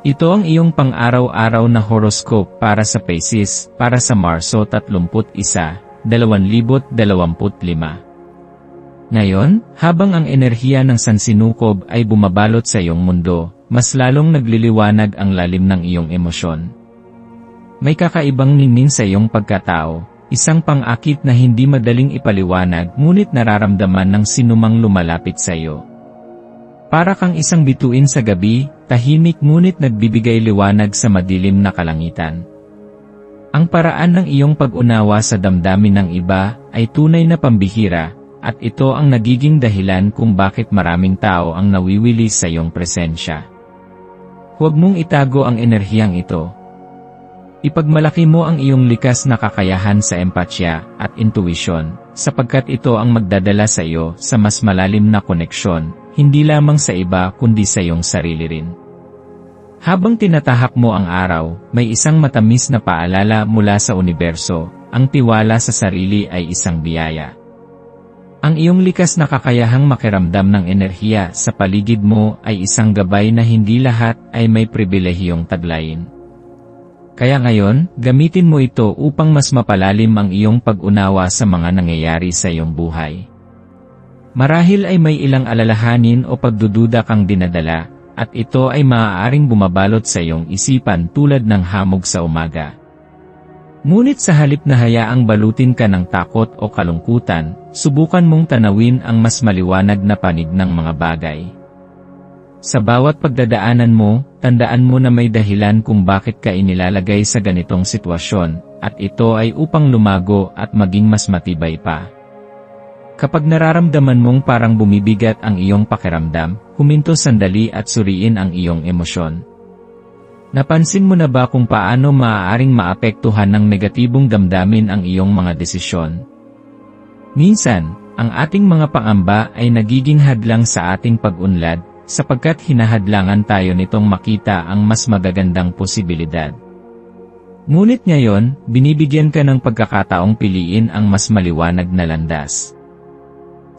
Ito ang iyong pang-araw-araw na horoscope para sa Pisces, para sa Marso 31, 2025. Ngayon, habang ang enerhiya ng sansinukob ay bumabalot sa iyong mundo, mas lalong nagliliwanag ang lalim ng iyong emosyon. May kakaibang ningning sa iyong pagkatao, isang pang-akit na hindi madaling ipaliwanag ngunit nararamdaman ng sinumang lumalapit sa iyo. Para kang isang bituin sa gabi, tahimik ngunit nagbibigay liwanag sa madilim na kalangitan. Ang paraan ng iyong pag-unawa sa damdamin ng iba ay tunay na pambihira, at ito ang nagiging dahilan kung bakit maraming tao ang nawiwili sa iyong presensya. Huwag mong itago ang enerhiyang ito. Ipagmalaki mo ang iyong likas na kakayahan sa empatya at intuition, sapagkat ito ang magdadala sa iyo sa mas malalim na koneksyon hindi lamang sa iba kundi sa iyong sarili rin. Habang tinatahak mo ang araw, may isang matamis na paalala mula sa universo, ang tiwala sa sarili ay isang biyaya. Ang iyong likas na kakayahang makiramdam ng enerhiya sa paligid mo ay isang gabay na hindi lahat ay may pribilehiyong taglayin. Kaya ngayon, gamitin mo ito upang mas mapalalim ang iyong pag-unawa sa mga nangyayari sa iyong buhay. Marahil ay may ilang alalahanin o pagdududa kang dinadala, at ito ay maaaring bumabalot sa iyong isipan tulad ng hamog sa umaga. Ngunit sa halip na hayaang balutin ka ng takot o kalungkutan, subukan mong tanawin ang mas maliwanag na panig ng mga bagay. Sa bawat pagdadaanan mo, tandaan mo na may dahilan kung bakit ka inilalagay sa ganitong sitwasyon, at ito ay upang lumago at maging mas matibay pa. Kapag nararamdaman mong parang bumibigat ang iyong pakiramdam, huminto sandali at suriin ang iyong emosyon. Napansin mo na ba kung paano maaaring maapektuhan ng negatibong damdamin ang iyong mga desisyon? Minsan, ang ating mga pangamba ay nagiging hadlang sa ating pag-unlad, sapagkat hinahadlangan tayo nitong makita ang mas magagandang posibilidad. Ngunit ngayon, binibigyan ka ng pagkakataong piliin ang mas maliwanag na landas.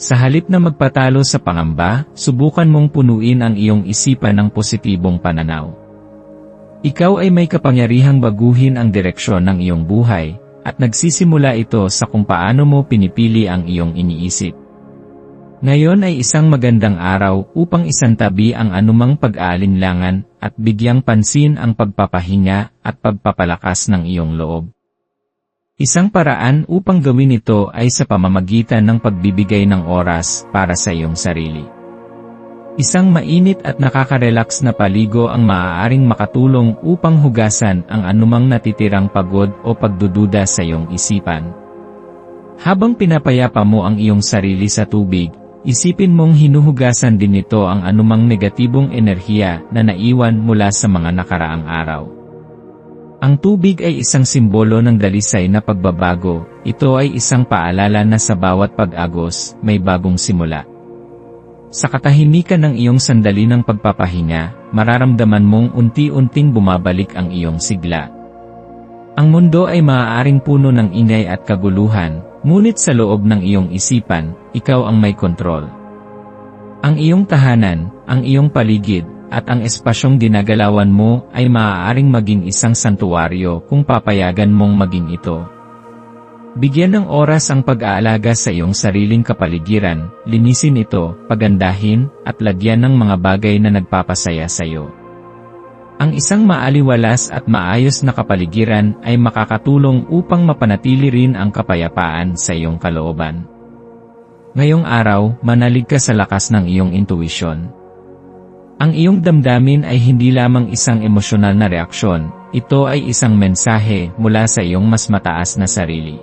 Sa halip na magpatalo sa pangamba, subukan mong punuin ang iyong isipan ng positibong pananaw. Ikaw ay may kapangyarihang baguhin ang direksyon ng iyong buhay, at nagsisimula ito sa kung paano mo pinipili ang iyong iniisip. Ngayon ay isang magandang araw upang isantabi ang anumang pag-aalinlangan at bigyang pansin ang pagpapahinga at pagpapalakas ng iyong loob. Isang paraan upang gawin ito ay sa pamamagitan ng pagbibigay ng oras para sa iyong sarili. Isang mainit at nakaka-relax na paligo ang maaaring makatulong upang hugasan ang anumang natitirang pagod o pagdududa sa iyong isipan. Habang pinapayapa mo ang iyong sarili sa tubig, isipin mong hinuhugasan din ito ang anumang negatibong enerhiya na naiwan mula sa mga nakaraang araw. Ang tubig ay isang simbolo ng dalisay na pagbabago, ito ay isang paalala na sa bawat pag-agos, may bagong simula. Sa katahimikan ng iyong sandali ng pagpapahinga, mararamdaman mong unti-unting bumabalik ang iyong sigla. Ang mundo ay maaaring puno ng ingay at kaguluhan, ngunit sa loob ng iyong isipan, ikaw ang may kontrol. Ang iyong tahanan, ang iyong paligid, at ang espasyong dinagalawan mo ay maaaring maging isang santuwaryo kung papayagan mong maging ito. Bigyan ng oras ang pag-aalaga sa iyong sariling kapaligiran, linisin ito, pagandahin, at lagyan ng mga bagay na nagpapasaya sa iyo. Ang isang maaliwalas at maayos na kapaligiran ay makakatulong upang mapanatili rin ang kapayapaan sa iyong kalooban. Ngayong araw, manalig ka sa lakas ng iyong intuisyon. Ang iyong damdamin ay hindi lamang isang emosyonal na reaksyon, ito ay isang mensahe mula sa iyong mas mataas na sarili.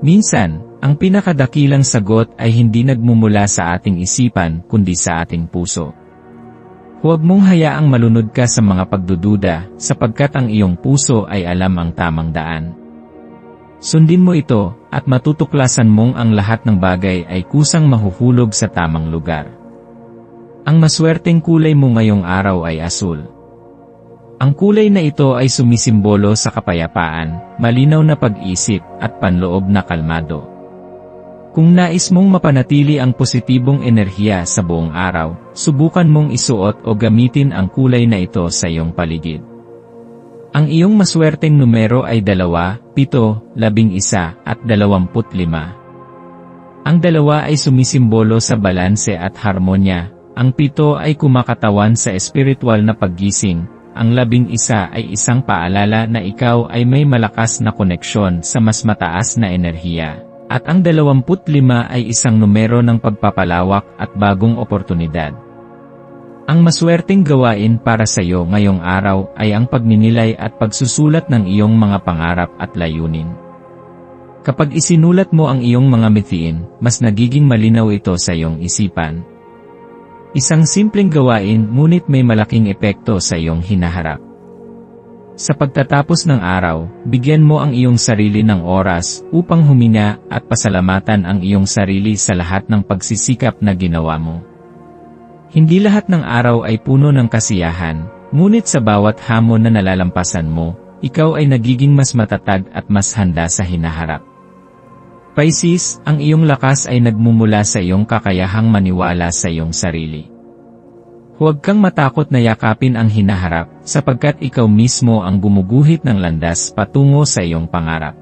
Minsan, ang pinakadakilang sagot ay hindi nagmumula sa ating isipan kundi sa ating puso. Huwag mong hayaang malunod ka sa mga pagdududa, sapagkat ang iyong puso ay alam ang tamang daan. Sundin mo ito, at matutuklasan mong ang lahat ng bagay ay kusang mahuhulog sa tamang lugar. Ang maswerteng kulay mo ngayong araw ay asul. Ang kulay na ito ay sumisimbolo sa kapayapaan, malinaw na pag-isip, at panloob na kalmado. Kung nais mong mapanatili ang positibong enerhiya sa buong araw, subukan mong isuot o gamitin ang kulay na ito sa iyong paligid. Ang iyong maswerteng numero ay 2, 7, 11 at 25. Ang dalawa ay sumisimbolo sa balanse at harmonya, ang pito ay kumakatawan sa espiritual na paggising, ang labing isa ay isang paalala na ikaw ay may malakas na koneksyon sa mas mataas na enerhiya. At ang 25 ay isang numero ng pagpapalawak at bagong oportunidad. Ang maswerteng gawain para sa iyo ngayong araw ay ang pagninilay at pagsusulat ng iyong mga pangarap at layunin. Kapag isinulat mo ang iyong mga mithiin, mas nagiging malinaw ito sa iyong isipan. Isang simpleng gawain ngunit may malaking epekto sa iyong hinaharap. Sa pagtatapos ng araw, bigyan mo ang iyong sarili ng oras upang huminga at pasalamatan ang iyong sarili sa lahat ng pagsisikap na ginawa mo. Hindi lahat ng araw ay puno ng kasiyahan, ngunit sa bawat hamon na nalalampasan mo, ikaw ay nagiging mas matatag at mas handa sa hinaharap. Pisces, ang iyong lakas ay nagmumula sa iyong kakayahang maniwala sa iyong sarili. Huwag kang matakot na yakapin ang hinaharap, sapagkat ikaw mismo ang gumuguhit ng landas patungo sa iyong pangarap.